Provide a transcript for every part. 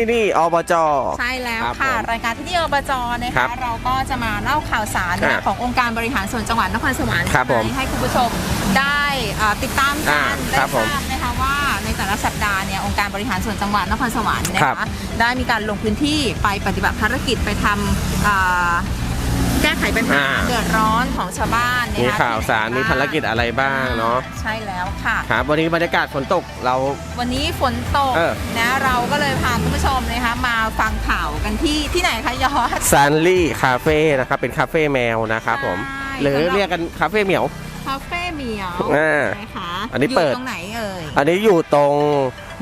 ที่นี่อบจ ใช่แล้วครับค่ะผมรายการที่นี่อบจนะครัคะบเราก็จะมาเล่าข่าวสารนะอ่าขององค์การบริหารส่วนจังหวัดนครสวรรค์ครับผมให้คุณผู้ชมได้อ่าติดตามกัอ่านได้ครับทผมราบนะคะว่าในแต่ละสัปดาห์เนี่ยองค์การบริหารส่วนจังหวัดนครสวรรค์นะครัคะบได้มีการลงพื้นที่ไปปฏิบัติภารกิจไปทำอ่า แก้ไขปัญหาอ่า เดือดร้อนของชาวบ้านนะมีคะข่าวสารมีภารกิจอะไรบ้างเนาะใช่แล้วค่ะ ครับวันนี้บรรยากาศฝนตกเรา วันนี้ฝนตกเออ นะเราก็เลยพาคุณผู้ชมนะคะมาฟังข่าวกันที่ที่ไหนคะยอด ซันลี่คาเฟ่นะครับเป็นคาเฟ่แมวนะครับผมใช่ หรือสำหรับเรียกกันคาเฟ่เหมียว คาเฟ่เหมียวอ่านะคะอันนี้ยู่เปิดตรงไหนเอ่ยอันนี้อยู่ตรง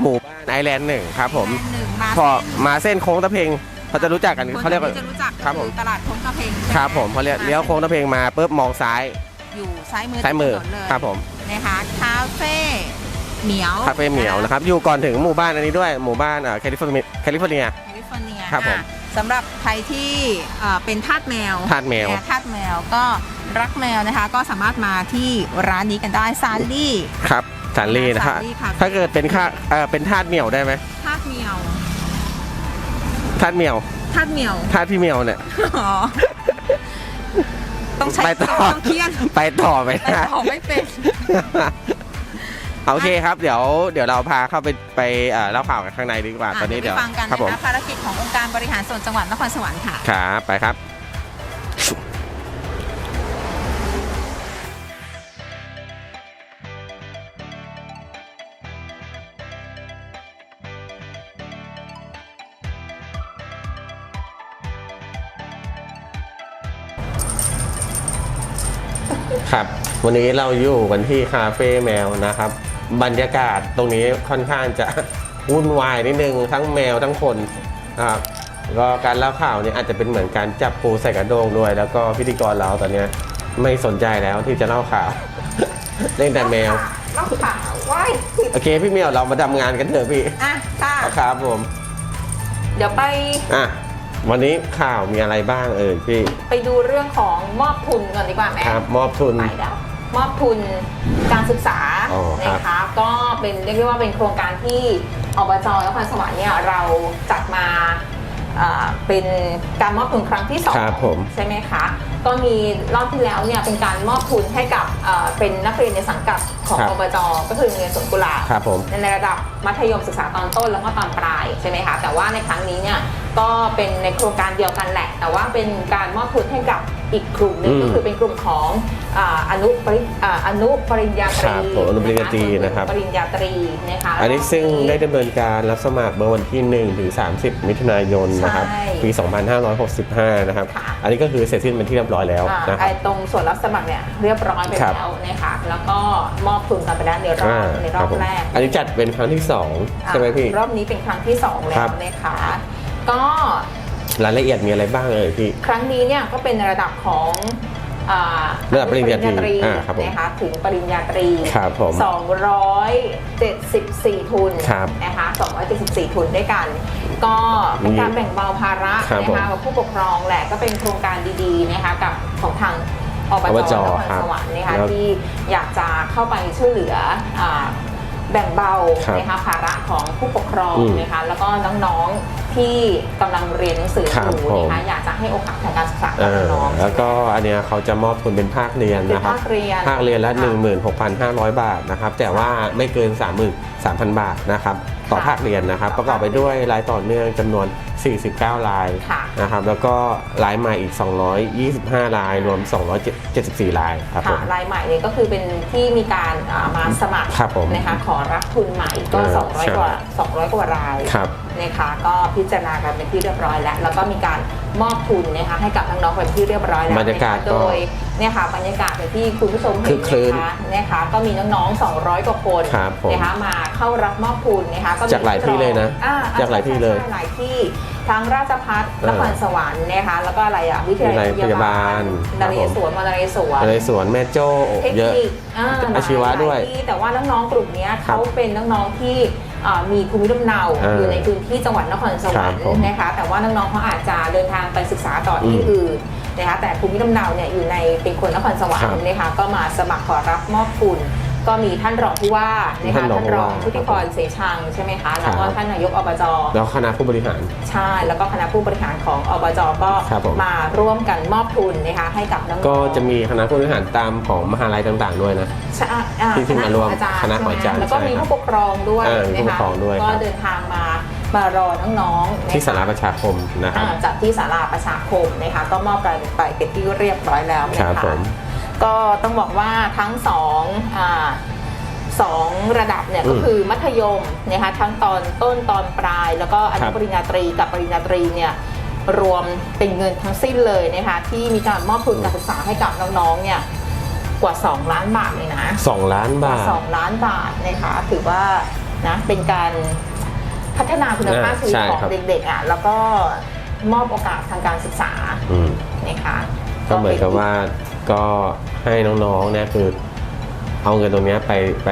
หมู่บ้านไอแลนด์หนึ่งครับผมหนึ่งมาพอมาเส้นโค้งตะเพง เขาจะรู้จักกันคนเขาเรียกว่าที่จะรู้จักครับผมอตลาดคงกระเพงครับผมเขาเรียกเลี้ยวโค้งตะเพงมาปุ๊บมองซ้ายอยู่ซ้ายมือซ้ายมือถนนเลยครับผมนะคะคาเฟ่เหมียวคาเฟ่เหมียวนะครับอยู่ก่อนถึงหมู่บ้านอันนี้ด้วยหมู่บ้านแคลิฟอร์เนียแคลิฟอร์เนีย แคลิฟอร์เนียครับผมอะสำหรับใครที่เอ่อเป็นทาสแมวทาสแมว นะทาสแมวก็รักแมวนะคะ ก็สามารถมาที่ร้านนี้กันได้ซาลลี่ ครับซันลี่นะครับ Sally ค่ะ ถ้าเกิดเป็นค่าเอ่อเป็นทาสเหมียวได้ไหมทาสเหมียว ทาสเหมียวทาสเหมียวทาสพี่เหมียวเนี่ย อ๋อต้องใช้ไปต่อต้องเครียดไปต่อไปไปได้ต่อไม่เป็นโอเคครับ เดี๋ยวเดี๋ยวเราพาเข้าไปไปเอ่อเล่าข่าวกันข้างในดีกว่า ตอนนี้เดี๋เดี๋ยยววไปฟังกันครับนะผม คะภารกิจขององค์การบริหารส่วนจังหวัดนครสวรรค์ค่ะ ครับ ไปครับ วันนี้เราอยู่กันที่คาเฟ่แมวนะครับ บรรยากาศตรงนี้ค่อนข้างจะวุ่นวายนิดนึงทั้งแมวทั้งคนนะครับก็การเล่าข่าวเนี่ยอาจจะเป็นเหมือนการจับปูใส่กระโดงด้วย แล้วก็พิธีกรเราตอนเนี้ยไม่สนใจแล้วที่จะเล่าข่าว เล่นแต่แมวเล่าข่าวว้ายโอเคพี่เมียวเรามาทำงานกันเถอะพี่อะค่ะครับผม เดี๋ยวไปอะวันนี้ข่าวมีอะไรบ้างเอ่ยพี่ ไปดูเรื่องของมอบทุนก่อนดีกว่าไหมครับมอบทุนไปเดี๋ยว มอบทุนการศึกษาอ๋อครับ นะคะก็เป็นเรียกได้ว่าเป็นโครงการที่อบจนครสวรรค์เนี่ยเราจัดมาอ่าเป็นการมอบทุนครั้งที่สอง ครับผม ใช่ไหมคะ ก็มีรอบที่แล้วเนี่ยเป็นการมอบทุนให้กับเอ่อเป็นนักเรียนในสังกัด ของครับอบจก็คือโรงเรียนสวนกุหลาบครับผมในระดับมัธยมศึกษาตอนต้นแล้วก็ตอนปลายใช่ไหมคะแต่ว่าในครั้งนี้เนี่ยก็เป็นในโครงการเดียวกันแหละ แต่ว่าเป็นการมอบทุนให้กับอีกกลุ่มหนึงอืมก็คือเป็นกลุ่มของอ่าอนุปริอ่าอนุปริญญาตรีครับผมอนุปริญญาตรีนะครับ ปริญญาตรีนะคะอันนี้ซึ่งได้ดำเนินการรับสมัครเมื่อวันที่1ถึง30 มิถุนายนนะครับใช่ ปี 2565 นะครับ ค่ะ อันนี้ก็คือเสร็จสิ้นเป็นที่เรียบร้อยแล้วอ่านะคไอ้รับตรงส่วนรับสมัครเนี่ยเรียบร้อยไปครับแล้วนะคะแล้วก็มอบทุนกันไปแล้วในรออ่าบในรคอรับบผมแรก อันนี้จัดเป็นครั้งที่ 2 ใช่ไหมพี่อ่ารอบนี้เป็นครั้งที่ 2 แล้ครัวบนะคะก็รายละเอียดมีอะไรบ้างเอ่ยพี่ ครั้งนี้เนี่ยก็เป็นระดับของอ่าระดับปริญญาตรีอ่าครับผมนะคะถึงปริญญาตรีครับผม274 ทุนครับนะคะ274 ทุนด้วยกัน ก็เป็นการแบ่งเบาภาระครับนะคะผมกับผู้ปกครองแหละก็เป็นโครงการดีๆนะคะกับของทาง อบอบจจนครครับสวรรค์นะคะแล้วที่อยากจะเข้าไปช่วยเหลืออ่าแบ่งเบาครับนะคะภาระของผู้ปกครองอืมนะคะแล้วก็น้องๆ ที่กำลังเรียนหนังสือครัอบยู่ผม นะคะอยากจะให้โอกาสทางการศึกษาเอกับอน้องๆ แล้วก็อันเนี้ยเขาจะมอบทุนเป็นภาคเรียนเป็นนะครับภาคเรียนภาคเรียนละ ค่ะ 16,500 บาทนะครับแต่ว่าไม่เกิน 33,000 บาทนะครับต่อค่ะภาคเรียนนะครับ ประกอบไปด้วยรายต่อเนื่องจำนวน 49 รายค่ะนะครับแล้วก็รายใหม่อีก 225 รายรวม 274 รายครับผค่ะม รายใหม่เนี่ยก็คือเป็นที่มีการอ่ามาสมัครครับผมนะคะขอรับทุนใหม่ก็เออ200 กว่า 200 กว่ารายครับ นะคะก็พิจารณากันเป็นที่เรียบร้อยแล้ว แล้วก็มีการมอบทุนนะคะให้กับน้องๆเป็นที่เรียบร้อยแล้วบรรยากาศนะคะก็โดยเนี่ยค่ะบรรยากาศอย่างที่คุณผู้ชมคึเห็นกครื้นนะคะนะคะก็มีน้องๆ 200 กว่าคนครับผมนะคะมาเข้ารับมอบทุนนะคะก็มีจากหลายที่เลยนะอ่จากหลายที่เลยใช่หลายที่ทั้งราชพัฒเออนครสวรรค์นะคะแล้วก็อะไรอะวิทยาลัยวิทยาลัยพยาบาลนเรศวรมนเรศวรในสวนแม่โจ้เทคเยอะนิคอ่าอาชีวะด้วยหลาที่แต่ว่าน้องๆกลุ่มเนี้ยครับเขาเป็นน้องๆที่อ่า มีภูมิลำเนาเออออยู่ในพื้นที่จังหวัดนครสวรรครับค์ผมนะคะแต่ว่าน้องๆเขาอาจจะเดินทางไปศึกษาต่อที่อืมอื่นนะคะแต่ภูมิลำเนาเนี่ยอยู่ในเป็นคนนครสวรรครัค์บนะคะก็มาสมัครขอรับมอบทุน ก็มีท่านรองผู้ว่านะคะท่านรองท่านรองผู้ว่า ชุติพรเสชังใช่ไหมคะแล้วก็ครับท่านนายกอบจ แล้วคณะผู้บริหาร ใช่ แล้วก็คณะผู้บริหารของอบจก็ครับผม มาร่วมกันมอบทุนนะคะให้กับน้องๆก็จะมีคณะผู้บริหารตามของมหาลัยต่างๆด้วยนะ ใช่อ่าที่ที่มาร่วมคณะของอาจารย์คณะของอาจารย์ใช่ไหมแล้วก็ใช่มีครับผู้ปกครองด้วยเออมีผู้ปกครองด้วยก็ครับเดินทางมามารอน้องๆนะคะ ที่สาราประชาคมนะครับ อ่าจัดที่ศาลาประชาคมนะคะก็มอบกันไปเป็นที่เรียบร้อยแล้วนะครัคะบผม ก็ต้องบอกว่าทั้งสองอาสองระดับเนี่ยก็คือมัธยมนะคะทั้งตอนต้นตอนปลาย แล้วก็อครันุบปริญญาตรีกับปริญญาตรีเนี่ยรวมเป็นเงินทั้งสิ้นเลยนะคะที่มีการมอบทุนการศึกษาให้กับน้องๆเนี่ยกว่า 2 ล้านบาทเลยนะสองล้านกว่าบาท2ล้านบาทนะคะถือว่านะเป็นการพัฒนาคุณภาพอ่าชีวิตใช่ของครับเด็กๆอะแล้วก็มอบโอกาสทางการศึกษาอืมนะคะก็เหมือนกับว่า ก็ให้น้องๆเนี่ยคือ เอาเงินตรงเนี้ยไปไป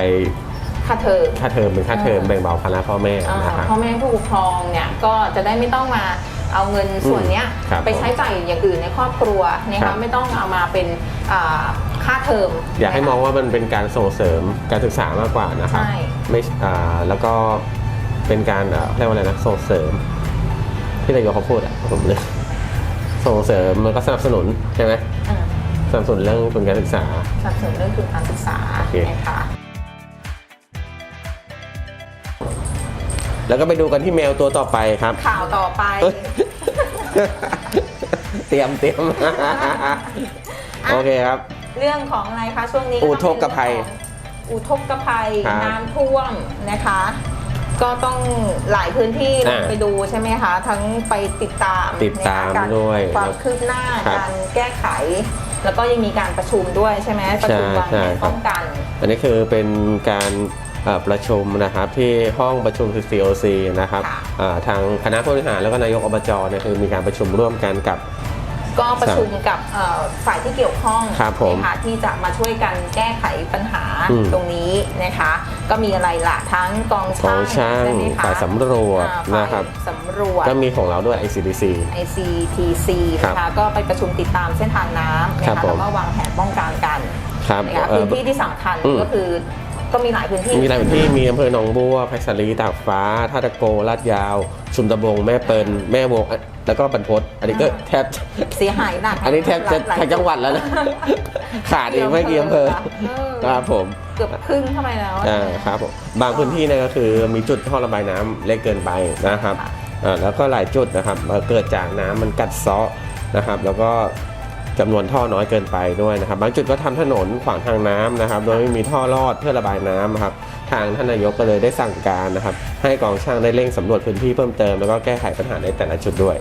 ค่าเทอม ค่าเทอมเป็นค่าเทอมอ่าแบ่งเบาภาระพ่อแม่อ่านะครับ พ่อแม่ผู้ปกครองเนี่ยก็จะได้ไม่ต้องมาเอาเงินส่วนเนี้ยครับไปใช้จ่ายอย่างอื่นในครอบครัวนะครัคะบ ไม่ต้องเอามาเป็นอ่าค่าเทอมอยากให้นะคะมองว่ามันเป็นการส่งเสริมการศึกษามากกว่านะครับ ใช่ ไม่อ่าแล้วก็เป็นการเอ่อเรียกว่าอะไรนะส่งเสริมที่นายกเขาพูดอะผมเลยส่งเสริมมันก็สนับสนุนใช่ไหม อืม สนับสนุนเรื่องทุนการศึกษาสนับสนุนเรื่องทุนการศึกษาโอเคนะคะแล้วก็ไปดูกันที่แมวตัวต่อไปครับ ข่าวต่อไปเอ้ยเตรียมเตรียมโอเคครับ เรื่องของอะไรคะช่วงนี้อุทกภัย อุทกภัยครับน้ำท่วมนะคะ ก็ต้องหลายพื้นที่ลงอ่าไปดูใช่ไหมคะ ทั้งไปติดตามติดตามนะคะการด้วยความคืบหน้าครับการแก้ไข แล้วก็ยังมีการประชุมด้วยใช่ไหมประชุมวางใช่แผนครับป้องกัน อันนี้คือเป็นการเอ่อประชุมนะครับที่ห้องประชุม COC นะครับค่ะเอ่อทางคณะผู้บริหารแล้วก็นายกอบจเนี่ยคือมีการประชุมร่วมกันกับ ก็ประชุมกับเอ่อฝ่ายที่เกี่ยวข้องครับผมนะคะที่จะมาช่วยกันแก้ไขปัญหาอืม ตรงนี้นะคะ ก็มีอะไรล่ะทั้งกองกองช่างใช่ไหมคะฝ่ายสำรวจอ่าฝ่ายนะครับ สำรวจ ก็มีของเราด้วย ICDC ICTC ครับนะคะก็ไปประชุมติดตามเส้นทางน้ำครันะบคะผม แล้วก็วางแผนป้องกันกันครับนะคะเอ่พื้อนที่ที่สำคัญอืมก็คือ ก็มีหลายพื้นที่ มีหลายพื้นที่มีอำเภอหนองบัวไผ่สาลีตากฟ้าท่าตะโกลาดยาว ชุมตะบง แม่เปิลแม่วงอะแล้วก็บรรพตอันนี้ก็แทบเสียหายหนักอันนี้แทบจะหลายทั้งจังหวัดแล้วนะขาดอีกไม่กี่อำเภอเออครับผมเกือบครึ่งเข้าไปแล้วอ่าครับผมบางพื้นที่เนี่ยก็คือมีจุดท่อระบายน้ำเล็กเกินไปนะครับค่ะอ่าแล้วก็หลายจุดนะครับเอ่อเกิดจากน้ำมันกัดเซาะนะครับ แล้วก็ จำนวนท่อน้อยเกินไปด้วยนะครับบางจุดก็ทำถนนขวางทางน้ำนะครับ โดยไม่มีท่อลอดเพื่อระบายน้ำนะครับทางท่านนายกก็เลยได้สั่งการนะครับ ให้กองช่างได้เร่งสำรวจพื้นที่เพิ่มเติมแล้วก็แก้ไขปัญหาในแต่ละจุดด้วย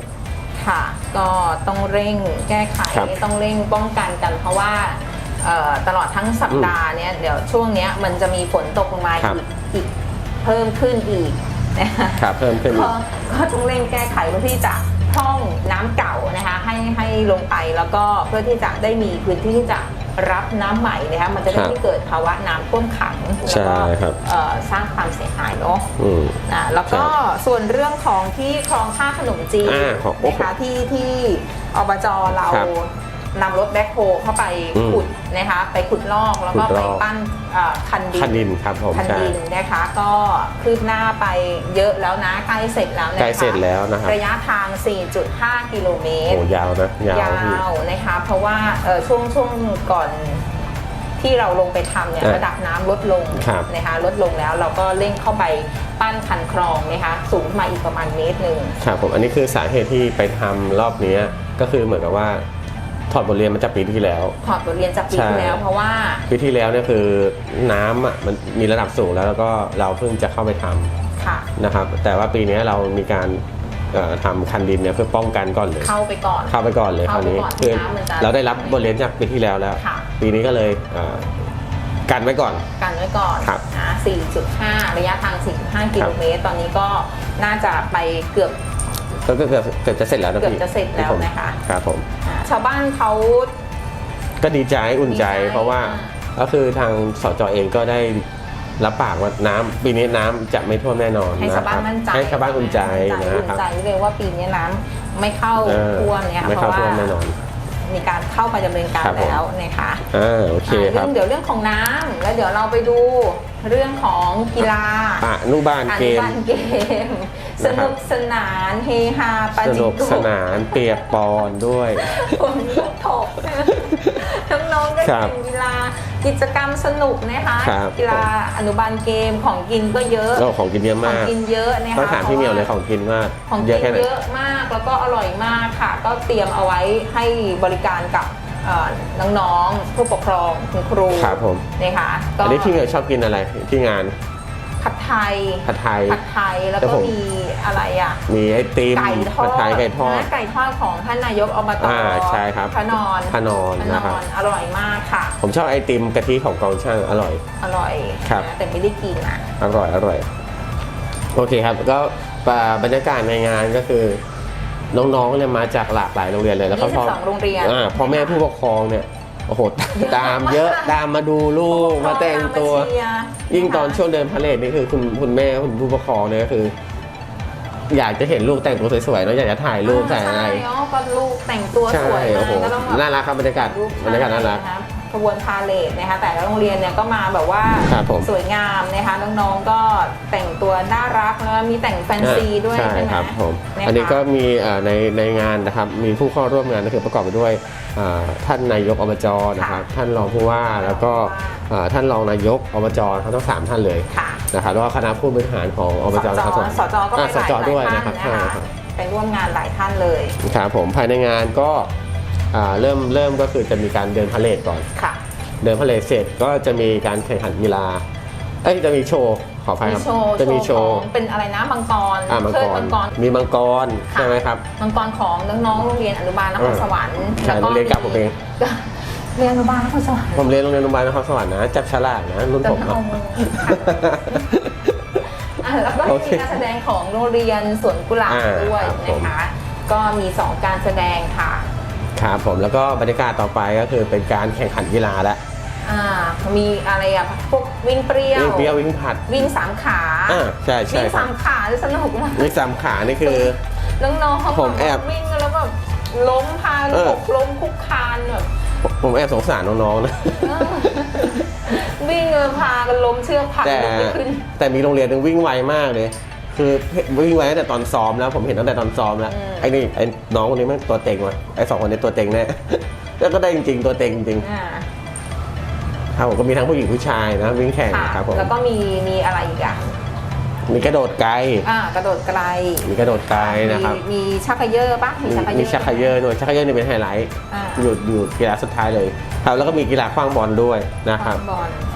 ค่ะ ก็ต้องเร่งแก้ไขครับต้องเร่งป้องกันกัน เพราะว่าเอ่อตลอดทั้งสัปดาห์เนี้ยเดี๋ยวช่วงเนี้ยมันจะมีฝนตกลงมาครับอีกอีกเพิ่มขึ้นอีกนะคะครับเพิ่มขึ้นอีก็กก็ต้องเร่งแก้ไขเพื่อที่จะ พร่องน้ำเก่านะคะ ให้ให้ลงไปแล้วก็เพื่อที่จะได้มีพื้นที่ที่จะรับน้ำใหม่นะคะมันจะได้ครับไม่เกิดภาวะน้ำท่วมขังแล้วใช่ก็ครับเอ่อสร้างความเสียหายเนาะอืมอะแล้วก็ครับส่วนเรื่องของที่คลองท่าขนมจีนอ่าของโอ้โหนะคะที่ที่อบจเราครับ นำรถแบ็คโฮเข้าไปอืมขุดนะคะไปขุดลอกแล้วก็ขุดไปลอก ปั้นเอ่อคันดิน คันดินครับผมคันใช่ ดินนะคะก็คืบหน้าไปเยอะแล้วนะใกล้เสร็จแล้วนะคะใกล้เสร็จแล้วนะครับ ระยะทาง 4.5 กิโลเมตโอ้รยาวนะยาวยาพี่ วนะคะเพราะว่าเอ่อช่วงช่วงก่อนที่เราลงไปทำเนี่ยอะระดับน้ำลดลงครับนะคะลดลงแล้วเราก็เร่งเข้าไปปั้นคันคลองนะคะสูงขึ้นมาอีกประมาณเมตรหนึ่ง ครับผมอันนี้คือสาเหตุที่ไปทำรอบเนี้ยก็คือเหมือนกับว่า ถอดบทเรียนมาจากปีที่แล้ว ถอดบทเรียนจากปีใช่ที่แล้ว เพราะว่าปีที่แล้วเนี่ยคือน้ำอะมันมีระดับสูงแล้วแล้วก็เราเพิ่งจะเข้าไปทำค่ะนะครับแต่ว่าปีนี้เรามีการเอ่อทำคันดินเนี่ยเพื่อป้องกันก่อนเลย เข้าไปก่อน เข้าไปก่อนเลยคราวนี้เข้าไปก่อนคือน้ำมันจะเราได้รับบทเรียนจากปีที่แล้วแล้วค่ะปีนี้ก็เลยเอ่อกันไว้ก่อน กันไว้ก่อนครับนะ4.5 ระยะทาง 4.5 กิโลเมตร ตอนนี้ก็น่าจะไปเกือบ ก็เกือบเกือบจะเสร็จแล้วนะเกือบพี่จะเสร็จแล้วนะคะ ครับผมอ่าชาวบ้านเขา ก็ดีใจอุ่นใจดีใจเพราะว่าอ่ ก็คือทางสจเองก็ได้รับปากว่าน้ำปีนี้น้ำจะไม่ท่วมแน่นอนให้ชาวบ้านะครับมั่นใจให้ชาวบ้านอุ่นใจอุ่นนะใจครับเลยว่าปีนี้น้ำไม่เข้าเออท่วมเนี่ยค่ะไม่เพเข้าราะว่าท่วมแน่นอน มีการเข้าไปดำเนินการครับผม แล้วนะคะอ่าโอเคอ่าครัเรื่บองเดี๋ยวเรื่องของน้ำแล้วเดี๋ยวเราไปดูเรื่องของกีฬาอนุบาลอเกนุมบาลเกม สนะครับนุกสนานเฮฮาปาสจินุกโกะสนานเปียกปอนด้วย คนก็ถกน้องๆก็ครับเล่นกีฬากิจกรรมสนุกนะคะ ครับ กีฬาอนุบาลเกมของกินก็เยอะ ก็ของกินเยอะของมาก กินเยอะนะคะต้องถามพี่เหมียวเลยของกินมากของเยกิอะนแค่ไหน เยอะมากแล้วก็อร่อยมากค่ะ ก็เตรียมเอาไว้ให้บริการกับเอ่อน้องๆผู้ปกครองคุณครูครับผม นะคะก็อันนี้พี่เหมียวชอบกินอะไรที่งาน ผัดไทยผัดไทย ผัดไทยแล้วแต่ก็ผม มีอะไรอะ มีไอติมไก่ทอผัดดไทยไก่ทอด นะไก่ทอดของท่านนายกอบตอ่าใช่ครับพระนอนพระนอนพระนะครับอร่อยมากค่ะ ผมชอบไอติมกะทิของกองช่างอร่อย อร่อยครับ นะแต่ไม่ได้กินอะ อร่อยอร่อย โอเคครับ ก็บรรยากาศในงานก็คือ น้องๆเนี่ยมาจากหลากหลายโรงเรียนเลยแล้วก็พ่อ22โรงเรียน อ่าพ่อแม่ผู้ปกครองเนี่ย โอ้โห ตามเยอะตามมาดูลูกมาแต่งตัว มาเชียร์ยิ่งตอนนะคะช่วงเดินพาเลทนี่คือคุณคุณแม่คุณผู้ปกครองเนี่ยก็คือ อยากจะเห็นลูกแต่งตัวสวยๆเนอะอยากจะถ่ายรูปถ่ายอะไร ใช่เนาะก็ลูกแต่งตัวใช่สวยโอ้มาโหก็ต้องแบบ น่ารักครับบรรยากาศรูปบรรยากาศน่ารักะคะ ขบวนพาเลทนะคะแต่ละโรงเรียนเนี่ยก็มาแบบว่าครับผมสวยงามนะคะน้องๆก็แต่งตัวน่ารักแล้วก็มีแต่งแฟนซีด้วยใช่ใช่ไหมครับผมนะคะ อันนี้ก็มีเอ่อในในงานนะครับมีผู้เข้าร่วมงานก็คือประกอบไปด้วยอ่าท่านนายกอบจนะครับท่านรองผู้ว่าแล้วก็อ่าท่านรองนายกอบจทั้งทั้งสามท่านเลยค่ะ นะครับแล้วก็คณะผู้บริหารของอบจสนะครับสจก็ไปอ่าหสลายจหลายด้วยท่านนะครับนะใช่คะครับไปร่วมงานหลายท่านเลย ครับผมภายในงานก็อ่า เริ่มเริ่มก็คือจะมีการเดินพาเลทก่อน ค่ะ เดินพาเลทเสร็จก็จะมีการแข่งขันกีฬาเอ้ยจะมีโชว์ขออภัยมีครับโชว์จะมีโชขอว์งเป็นอะไรนะมังกรอ่ามังเชิกดรมังกร มีมังกรค่ะใช่ไหมครับมังกรของน้องๆโรงเรียนอนุบาลนครสวรรค์ใช่แล้วก็โรงเรียนเก่าผมเองเรียนอนุบาลนครสวรรค์ผมเรียนโรงเรียนโรงพยาบาลนครสวรรค์นะจับฉลากนะรุ่นผมจำอะเอาอะแล้วก็โอมีเคการแสดงของโรงเรียนสวนกุหลาบอ่าด้วยครับผมนะคะก็มีสองการแสดงค่ะ ครับผมแล้วก็บรรยากาศต่อไปก็คือเป็นการแข่งขันกีฬาแล้วอ่ามีอะไรอะพวกวิ่งเปรี้ยววิ่งเปรี้ยววิ่งผลัด วิ่งสามขาอ่าใช่ใช่วิ่งครัสาบมขาที่สนุกมากวิ่งสามขานี่คือน้องๆเขาผมแอบวิ่งกันแล้วแบบล้มพาเออหกล้มคุกคานแบบผมแอบสงสารน้องๆนะเออวิ่งเลยพากันล้มเชือกผลักแต่ลุกไม่ขึ้นแต่มีโรงเรียนหนึงวิ่งไวมากเลย คือวิ่งไวตั้งแต่ตอนซ้อมแล้วผมเห็นตั้งแต่ตอนซ้อมแล้วอืม ไอ้นี่ไอ้น้องคนนี้มันตัวเต็งว่ะไอ้สองคนนี้ตัวเต็งแน่ แล้วก็ได้จริงๆตัวเต็งจริงอ่าครับผมก็มีทั้งผู้หญิงผู้ชายนะวิ่งแข่งค่ะครับผมแล้วก็มีมีอะไรอีกอะมีกระโดดไกล อ่ากระโดดไกลมีกระโดดไกลนะครับ มีมีชักเขยอร์ปะมีชักเขยอ มีร์ชักเขยอร์ด้วยชักเขยอร์นี่เป็นไฮไลท์อ่า อยู่อยู่กีฬาสุดท้ายเลย ครับแล้วก็มีกีฬาขว้างบอลด้วยนะครับ บอล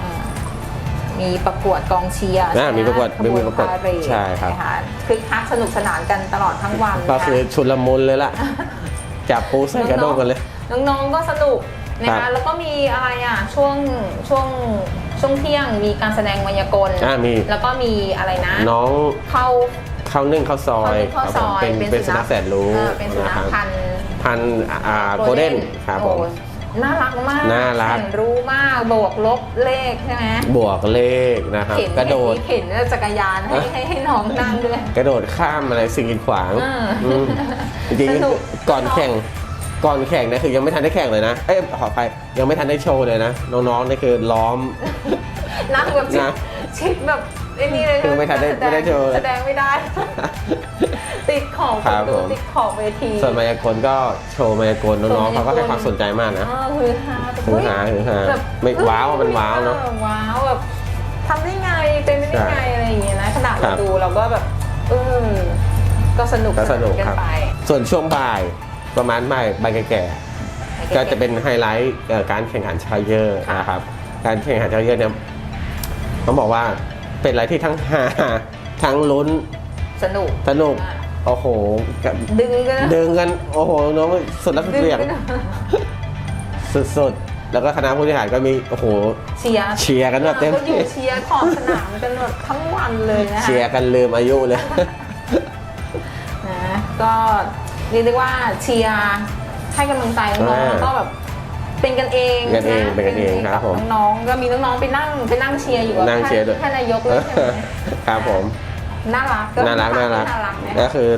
อ่า มีประกวดกองเชียร์อ่าใช่ไหมีประกวดขบมีประกวดพาเหดใช่ครับนะคะคึกคักสนุกสนานกันตลอดทั้งวันก็นะคือชุลมุนเลยล่ะ จับปูใส่กระด้งกันเลย น้องๆก็สนุกนะครัคะบแล้วก็มีอะไรอะช่วงช่วงช่วงเที่ยงมีการแสดงมายากลอ่ามีแล้วก็มีอะไรนะ น้องเข้าข้าวนึ่งข้าวซอยเข้าซอยครับผมเป็นเป็นสุนัขแสนรู้เออเป็นสุนันะขครับพันธุ์พันธุ์อ่าโกลเด้นครับผมโอ้ น่ารักมากน่ารัก แสนรู้มากบวกลบเลขใช่ไหมบวกเลขนะครับ เข็นกระโดด เข็นจักรยานให้ให้ให้น้องนั่งด้วย กระโดดข้ามอะไรสิ่งกีดขวางอ่าอืมจริงสนุก ๆก่อนแข่งก่อนแข่งเนี่ยคือยังไม่ทันได้แข่งเลยนะ เอ้ยขอไปยังไม่ทันได้โชว์เลยนะ น้องๆนี่คือล้อม นั่งแบบชิดนะ ชิดแบบ ไอ้นี่เลยคือไม่ทันได้แสงไม่ได้โชว์เลยแสดงไม่ได้ ติดขอบครับดูผม ติดขอบเวที ส่วนมายากลก็โชว์มายากลน้องๆเขาก็ให้ความสนใจมากนะอ๋อฮือฮาแบบฮือฮาฮือฮาแบบไม่ว้าวมันว้าวเนอะออว้าวแบบทำได้ไงเป็นไปได้ไงใช่อะไรอย่างเงี้ยนะขนาดครัเราบ ดูเราก็แบบเออก็สนุกก็สนุกกัครับ ไปส่วนช่วงบ่ายประมาณบ่ายบ่ายแก่ๆ ก็จะเป็นไฮไลท์เอ่อการแข่งขันชายเยอร์นะครับ การแข่งขันชายเยอร์เนี่ยต้องบอกว่า เป็นอะไรที่ทั้งฮาทั้งลุ้นสนุกสนุกอะโอ้โหกับดึงกันนะดึงกันโอ้โหน้องสุดรักสุดดึงเสียงกันนะสุดๆแล้วก็คณะผู้บริหารก็มีโอ้โหเชียร์เชียร์กันแบบเต็มก็อยู่ที่เชียร์ขอบสนามกันแบบทั้งวันเลยนะคะเชียร์กันลืมอายุเลยนะก็เรียกได้ว่าเชียร์ให้กำลังใจน้องอ่าๆแล้วก็แบบ เป็นกันเองเป็นกันเองะเป็นกันเองครับผมน้องๆก็มีน้องๆไปนั่งไปนั่งเชียร์อยู่กับนั่งเชียร์ด้วยท่านนายกเลยใช่ไหมครับผมน่ารักน่ารักน่ารักน่ารักนะก็คือ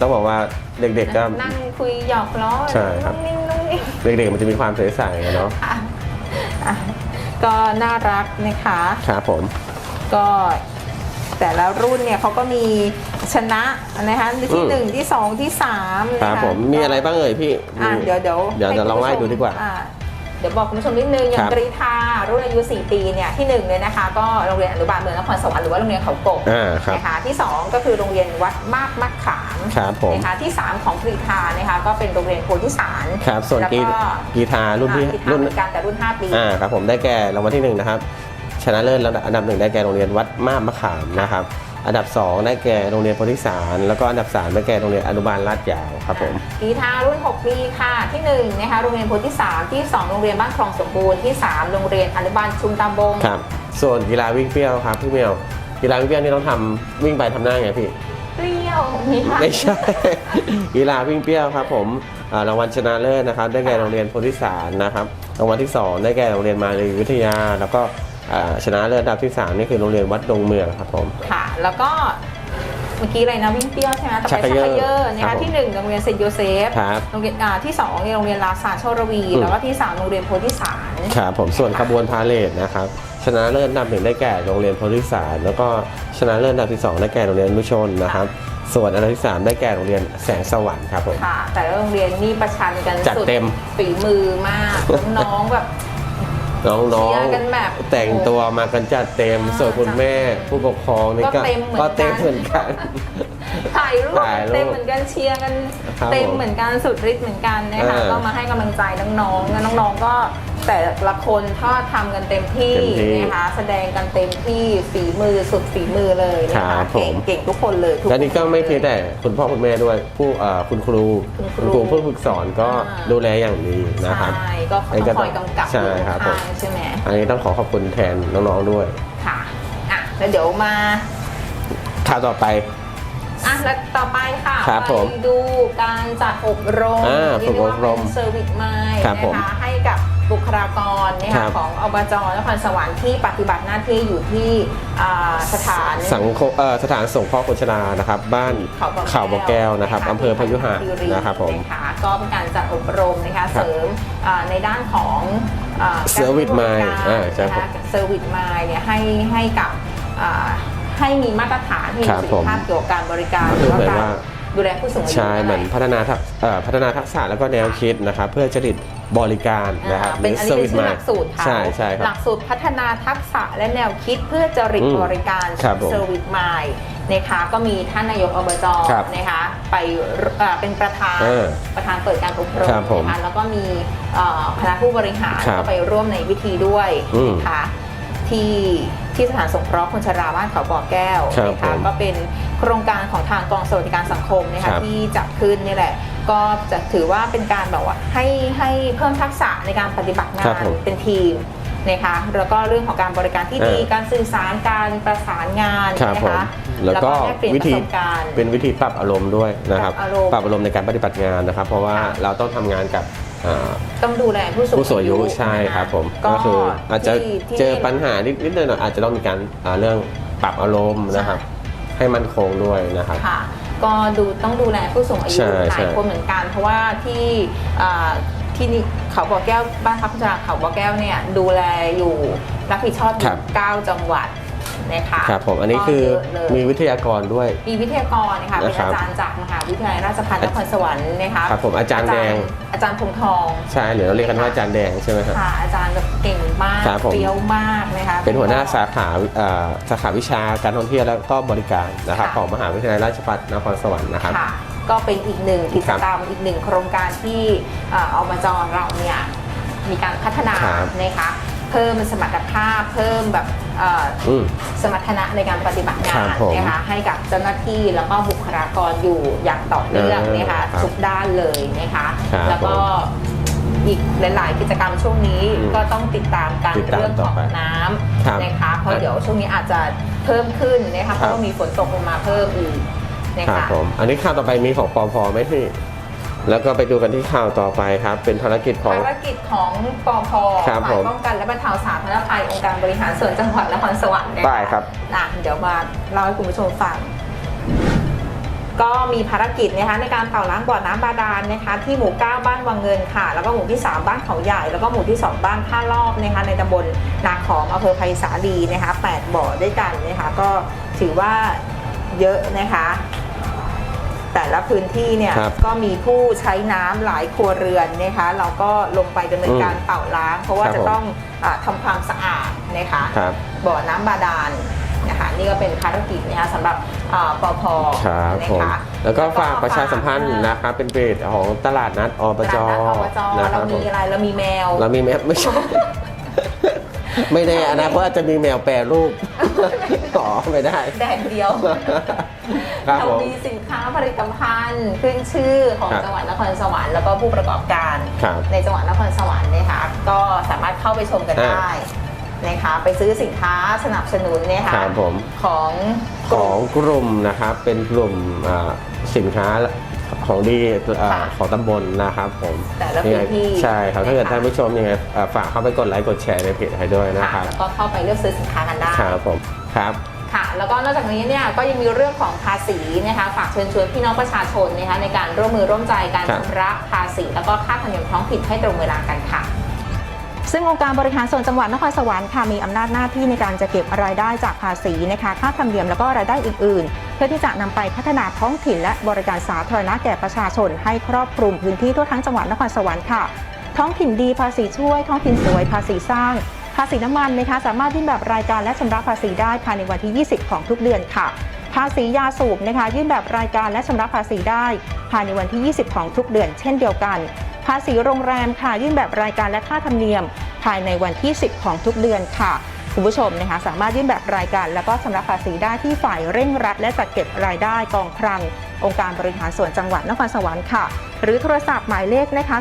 ต้องบอกว่าเด็กๆก็นั่งคุยหยอกล้อใช่ครับนุ่งนิ่งนุ่งนิ่งเด็กๆมันจะมีความใสๆอะเนาะค่ะอะก็น่ารักนะคะครับผมก็ แต่ละรุ่นเนี่ยเขาก็มีชนะนะคะที่อืมหนึ่งที่สองที่สามคนะรับคะผมมีอะไรบ้างเอ่ยพี่อะมีเดี๋ยวเดี๋ยวเดี๋ยวให้เดี๋ยวลองไล่คุณผู้ชมดูดีกว่าอะเดี๋ยวบอกคุณผู้ชมนิดนึงอย่าครังบกรีธารุ่นอายุ 4 ปีเนี่ยที่หนึ่งเลยนะคะก็โรงเรียนอนุบาลเมืองนครสวรรค์หรือว่าโรงเรียนเขากบอ่าครับนะคะที่สองก็คือโรงเรียนวัดมาบมักขามครับผมนะคะที่สามของกรีธานะคะก็เป็นโรงเรียนโพธิสารครับส่วนแล้วกีก็กีทารุ่นที่อ่ากีฬารุ่นเหมือนกันแต่รุ่น 5 ปีอ่าครับผมได้แก่รางวัลที่หนึ่งนะครับ ชนะเลิศอันดับหนึ่งได้แก่โรงเรียนวัดมาบมะขามนะครับ อันดับสองได้แก่โรงเรียนโพธิสารแล้วก็อันดับสามได้แก่โรงเรียนอนุบาลลาดยาวครับผมกีฬารุ่น 6 ปีค่ะที่1นะคะโรงเรียนโพธิสารที่ 2 โรงเรียนบ้านคลองสมบูรณ์ที่ 3 โรงเรียนอนุบาลชุมตาบงครับส่วนกีฬาวิ่งเปรี้ยวครับพี่เมียวกีฬาวิ่งเปรี้ยวนี่ต้องทำวิ่งไปทำหน้าไงพี่ เปรี้ยวนี่ค่ะ ไม่ใช่ กีฬาวิ่งเปรี้ยวครับผมอ่ารางวัลชนะเลิศนะครับ ได้แก่โรงเรียนโพธิสารนะครับ รางวัลที่สองได้แก่โรงเรียนมาลีวิทยา แล้วก็อ่า ชนะเลิศอันดับที่สามนี่คือโรงเรียนวัดดงเมืองครับผมค่ะ แล้วก็เมื่อกี้อะไรนะวิ่งเปรี้ยวใช่ไหมต่อไปชัชักกเขเขย่อยอร์นะครัคะบผมที่1โรงเรียนเซนต์โยเซฟครับโรงเรียนอ่าที่2เนี่ยโรงเรียนลาซาโชรวีอืมแล้วก็ที่ 3 โรงเรียนโพธิสารครับผมส่วนขบวนพาเลทนะครับชนะเลิศอันดับหนึ่งได้แก่โรงเรียนโพธิสาร แล้วก็ชนะเลิศอันดับที่สองได้แก่โรงเรียนมุชนนะครับส่วนอันดับที่สามได้แก่โรงเรียนแสงสวรรค์ครับผมค่ะแต่ละโรงเรียนนี่ประชันกันจัดสุดเต็มฝีมือมากน้องๆแบบ น้องเชียร์กันแบบๆแต่งตัวมากันจัดเต็มอ่าส่วนคุณแม่ผู้ปกครองนี่ก็ก็เต็มเหมือนกัน ก็เต็มเหมือนกันถ่ายรูปถ่ายรูปเต็มเหมือนกันเชียร์กันครับเต็มผมเหมือนกันสุดฤทธิ์เหมือนกันนะคะเออก็มาให้กำลังใจน้องๆแล้วน้องๆก็แต่ละคนก็ทำกันเต็มที่เต็มที่นะคะแสดงกันเต็มที่ฝีมือสุดฝีมือเลยนะครัคะบผม เก่งเก่งทุกคนเลยทุกและนี่ก็ไม่เพียงคนแต่คุณพ่อคุณแม่ด้วยผู้เอ่อคุณครูคุณครูผู้ฝึกสอนก็อ่าดูแลอย่างดีนะครับ ใช่ก็อันนี้ก็ต้องคอยกำกับใช่อยู่ครับผม ข้างๆใช่ไหมอันนี้ต้องขอขอบคุณแทนน้องๆด้วยค่ะอะแล้วเดี๋ยวมา ข่าวต่อไป อะแล้วต่อไปค่ะครับผมไปดูการจัดอบรมอ่าเรียกได้ว่าฝึกอบรมเป็นเซอร์วิสใหม่ครับผมนะคะให้กับบุคลากรนะครัคะบ ของอบจนครสวรรค์ที่ปฏิบัติหน้าที่อยู่ที่อ่าสถาน สังคมเอ่อสถานสงเคราะห์คนชรานะครับ บ้านเขาบ่อเขาบ่อแก้วนะครับอำเภอพยุหะที่นะครับผม นะคะก็เป็นการจัดอบรมนะคะครับเสริมอ่าในด้านของอ่า Service การ Mind บริอ่าใช่การครันะบคะเซอร์วิสมายเนี่ยให้ให้กับอ่า ให้มีมาตรฐานที่มีครับประสิทธิภาพเกี่ยวกับการบริการคือแล้วเหมืก็อนการว่าดูแลผู้สูงอายุใช่เหมือนด้วยพัฒนาทักเอ่อพัฒนาทักษะแล้วก็แนวคิดนะครับเพื่อจริตบริการนะครับอ่าเป็นอันนี้เป็นชื่อหลักสูตรเขาใช่ใช่คหรัลับกสูตรพัฒนาทักษะและแนวคิดเพื่อจริตอืมบริการครับผมเซอร์วิสมายนะคะก็มีท่านนายกอบจครับนะคะไปเอ่อเป็นประธานเออประธานเปิดการอบรมครับผมนะคะแล้วก็มีเอ่อคณะผู้บริหารครับก็ไปร่วมในพิธีด้วยอืมนะคะที่ ที่สถานสงเคราะห์คนชราบ้านเขาบ่อแก้วครับนะคะผมก็เป็นโครงการของทางกองสวัสดิการสังคมนะครัคะบที่จัดขึ้นนี่แหละ ก็จะถือว่าเป็นการแบบว่าให้ให้เพิ่มทักษะในการปฏิบัติงาครับนผมเป็นทีมนะคะแล้วก็เรื่องของการบริการที่ดีเออการสื่อสารการประสานงานครับนะผมคะแล้วก็แลกเปลี่ยนวิประธีสบการณ์เป็นวิธีปรับอารมณ์ด้วยนะครับปรับอารมณ์ปรับอารมณ์ในการปฏิบัติงานนะครับ เพราะว่าค่ะเราต้องทำงานกับ อ่าต้องดูแลผู้สูงผู้สูงอายุนะะใช่ครับผมก็ก็คืออาจจะที่ที่ เจอปัญหานิดนิดหน่อยๆอาจจะต้องมีการอ่าเรื่องปรับอารมณ์นะครับ ให้มันคงด้วยนะครับ ค่ะก็ดูต้องดูแลผู้สูงอายุใช่หใช่ลายคนเหมือนกัน เพราะว่าที่อ่าที่นี่เขาบ่อแก้วบ้านพักคนชราเขาบ่อแก้วเนี่ยดูแลอยู่รับผิดชอบอครัยู่บเก้าจังหวัด นะคะครับผมอันนี้ก็คือเยะเลยมีวิทยากรด้วย มีวิทยากรนะคะเป็นนะครับอาจารย์จากมหาวิทยาลัยราชภัฏนครสวรรค์นะคะครับผมอาจารย์แดงอาจารย์พงษ์ทองใช่หรือเราเรียกกันว่าอาจารย์แดงใช่ไหมครับค่ะอาจารย์แบบเก่งมากครับผมเปรี้ยวมากนะคะเป็นหัวหน้าสาขาอ่าสาขาวิชาการท่องเที่ยวแล้วก็บริการนะครับค่ะของมหาวิทยาลัยราชภัฏนครสวรรค์นะครับค่ะก็เป็นอีกหนึ่งกิจกรรมอีกหนึ่งโครงการที่เอ่ออบจเราเนี่ยมีการพัฒนาครับนะคะเพิ่มสมรรถภาพ เพิ่มแบบเอ่ออืม สมรรถนะในการปฏิบัติงาครันบผมนะคะให้กับเจ้าหน้าที่แล้วก็บุคลากรอยู่อย่างต่อเนื่องเออนะคะครับทุกด้านเลยนะคะครับแล้วก็อีกหลาย ๆ กิจกรรมช่วงนี้อืมก็ต้องติดตามการติดตามเรื่องต่ขอองไปน้ครับำนะคะเพราะเดี๋ยวช่วงนี้อาจจะเพิ่มขึ้นนะคะเพครัราะบว่ามีฝนตกลงมาเพิ่มอีกนะครับคะผม อันนี้ข่าวต่อไปมีของปอพไหมพี่ แล้วก็ไปดูกันที่ข่าวต่อไปครับ เป็นภารกิจของ ภารกิจของปอพครับฝ่าผยมป้องกันและบรรเทาสาธารณภัยองค์การบริหารส่วนจังหวัดนครสวรรค์นะคะได้ครับอะเดี๋ยวมาเล่าให้คุณผู้ชมฟัง ก็มีภารกิจนะคะในการเป่าล้างบ่อน้ำบาดาลนะคะ ที่หมู่ 9 บ้านวังเงินค่ะ แล้วก็หมู่ที่ 3 บ้านเขาใหญ่ แล้วก็หมู่ที่ 2 บ้านท่ารอบนะคะ ในตำบลนาขอมอำเภอไผ่สาลีนะคะ8บ่อด้วยกันนะคะก็ถือว่าเยอะนะคะ แต่ละพื้นที่เนี่ยครับก็มีผู้ใช้น้ำหลายครัวเรือนนะคะเราก็ลงไปดำเนินการเป่าล้าง เพราะว่าครับจะผม ต้องอาทำความสะอาดนะคะ ครับ บ่อน้ำบาดาลนะคะนี่ก็เป็นภารกิจนะคะสำหรับอ่าปพครับนะผมคะแล้วก็ฝากประชาสัมพันธ์นะครับเป็นเพจของตลาดนัดอบจตลาดนัดอบจนะคเรารับผมีมอะไรเรามีแมว เรามีแมวไม่ใช่ ไม่แน่อนาคตอาจจะมีแมวแปรรูปอ๋อไม่ได้ แดดเดียว ครับผมเรามีสินค้าผลิตภัณฑ์ขึ้นชื่อของครับจังหวัดนครสวรรค์แล้วก็ผู้ประกอบการครับในจังหวัดนครสวรรค์นะคะก็สามารถเข้าไปชมกันอ่าได้นะคะไปซื้อสินค้าสนับสนุนนะคะครับผม ของกขลุ่องม กลุ่มนะครับเป็นกลุ่มอ่าสินค้าของดีอ่าค่ะของตำบลนะครับผมแต่ละพื้นที่ใช่ครับถ้าเกิดนะคะ ท่านผู้ชมยังไงอ่าฝากเข้าไปกดไลค์กดแชร์ในเพจให้ด้วยนะคค่ะรับแล้วก็เข้าไปเลือกซื้อสินค้ากันได้ ครับผมครับค่ะ แล้วก็นอกจากนี้เนี่ยก็ยังมีเรื่องของภาษีนะคะฝากเชิญชวนพี่น้องประชาชนนะคะในการร่วมมือร่วมใจการครับ ชำระภาษี แล้วก็ค่าธรรมเนียมท้องถิ่นให้ตรงเวลากันค่ะ ซึ่งองค์การบริหารส่วนจังหวัดนครสวรรค์ค่ะมีอำนาจหน้าที่ในการจะเก็บรายได้จากภาษีนะคะค่าธรรมเนียมแล้วก็รายได้อื่น ๆ เพื่อที่จะนำไปพัฒนาท้องถิ่นและบริการสาธารณะแก่ประชาชน ให้ครอบคลุมพื้นที่ทั่วทั้งจังหวัดนครสวรรค์ค่ะ ท้องถิ่นดีภาษีช่วย ท้องถิ่นสวยภาษีสร้าง ภาษีน้ำมันนะคะสามารถยื่นแบบรายการและชำระภาษีได้ภายในวันที่ 20 ของทุกเดือนค่ะ ภาษียาสูบนะคะยื่นแบบรายการและชำระภาษีได้ ภายในวันที่ 20 ของทุกเดือน เช่นเดียวกัน ภาษีโรงแรมค่ะยื่นแบบรายการและค่าธรรมเนียม ภายในวันที่ 10 ของทุกเดือนค่ะคุณผู้ชมนะคะสามารถยื่นแบบรายการแล้วก็ชำระภาษีได้ที่ฝ่ายเร่งรัด และจัดเก็บรายได้กองคลัง องค์การบริหารส่วนจังหวัดนครสวรรค์ค่ะ หรือโทรศัพท์หมายเลขนะคะ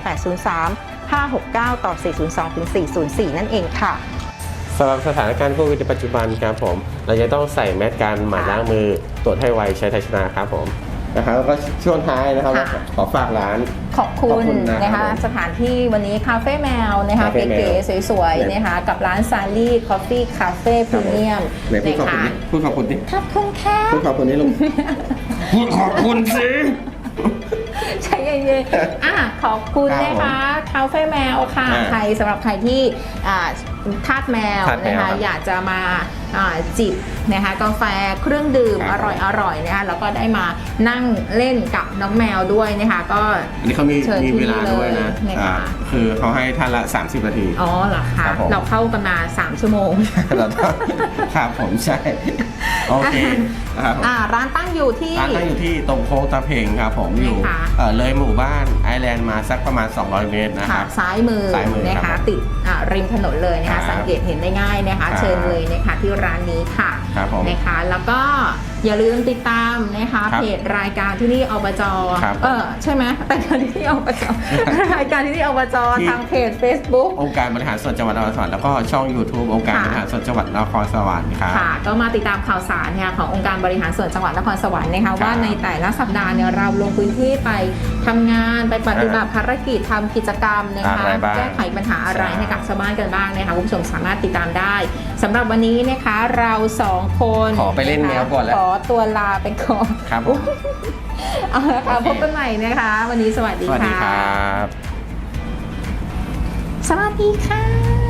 056803 569 ต่อ 402ถึง404 นั่นเองค่ะสำหรับสถานการณ์โควิดในปัจจุบันครับผม เราจะต้องใส่แมสกันหมั่นล้างมือตรวจให้ไวใช้ไทยชนะครับผมนะครับแล้วก็ช่วงท้ายนะครับค่ะ ขอฝากร้าน ขอบคุขอบณคุณนะครับนะคะ ผมสถานที่วันนี้คาเฟ่แมวนะคะคาเฟ่แมวเก๋ๆสวย ๆ นะคะ กับร้านซาลี่คอฟฟี่คาเฟ่พรีเมียมไหนพูดขอบนะคุณคะดิพูดขอบคุณดิขอบคุณค่ะ พูดขอบคุณนี่ลุง พูดขอบคุณสิ ใช่เย็นๆอะขอบคุณครับนะคะคาเฟ่แมวค่ะอ่าใครสำหรับใครที่อ่าทาสแมวทาสแมวนะคะครับอยากจะมาอ่าจิบนะคะกาแฟเครื่องดื่มครัอบร่อยอร่อยๆนะคะแล้วก็ได้มานั่งเล่นกับน้องแมวด้วยนะคะก็ อันนี้เขามีเชิญมีที่เวลาด้วยนะเลยนะคะ อ่าคือเขาให้ท่านละ 30 นาที อ๋อเหรอคะครับผม เราเข้ากันมา 3 ชั่วโมง เราต้องครับผมใช่ โอเคนะครับผมอ่าร้านตั้งอยู่ที่ ร้านตั้งอยู่ที่ตรงโค้งตะเพงครับผมอยู่นะคะเอ่อเลยหมู่บ้านไอแลนด์มาสักประมาณ 200 เมตรนะคค่ะรับ ซ้ายมือซ้ายมือนะครัคะบติดอ่าริมถนนเลยนะครัคะ บสังเกตเห็นได้ง่ายนะคะครับเชิญเลยนะคะที่ร้านนี้ค่ะครับผม นะคะ แล้วก็ อย่าลืมติดตามนะคะครับเพจรายการที่นี่อบจครับเออใช่ไหมรายการที่นี่อบจรายการที่นี่อบจที่ ทางเพจ Facebook องค์การบริหารส่วนจังหวัดนครสวรรค์แล้วก็ช่อง YouTube องค์การค่ะบริหารส่วนจังหวัดนครสวรรค์ครับ ค่ะ ก็มาติดตามข่าวสารเนี่ยขององค์การบริหารส่วนจังหวัดนครสวรรค์นะคะว่าในแต่ละสัปดาห์เนี่ยเราลงพื้นที่ไปทำงานไปปฏิบัติภารกิจทำกิจกรรมนะคะอะไรบ้างแก้ไขปัญหาอะไรใช่ ให้กับชาวบ้านกันบ้างนะคะคุณผู้ชมสามารถติดตามได้ สำหรับวันนี้นะคะเราสองคนขอไปเล่นแมวก่อนแล้ว ขอตัวลาไปก่อนครับผมเอาละค่ะพบกันใหม่นะคะ วันนี้สวัสดีสวัสดีค่ะครับ สวัสดีค่ะ